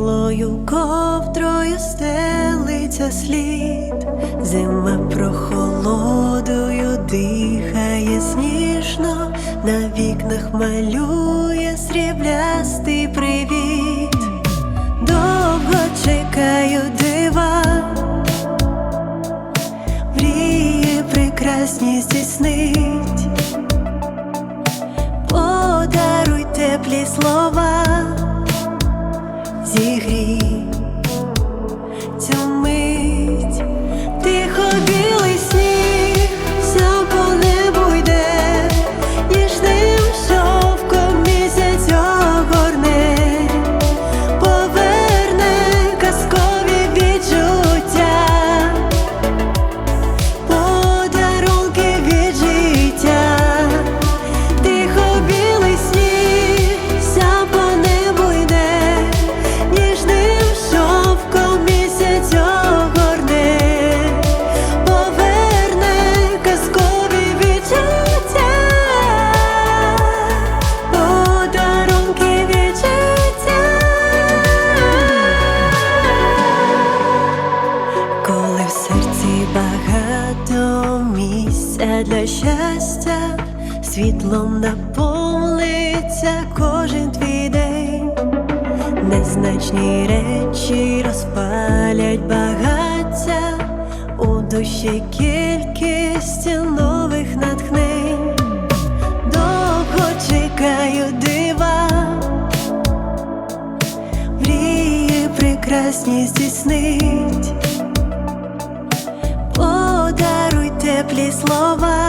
Теплою ковдрою стелиться слід, зима прохолодою дихає сніжно, на вікнах малює сріблястий привіт. Довго чекаю дива, мрії прекрасні здійснить. Подаруй теплі слова, зігрій Місця для щастя, світлом наповниться кожен твій день, незначні речі розпалять багаття, у душі кількість нових натхнень, довго чекаю дива. Мрії прекрасні здійснить, теплі слова,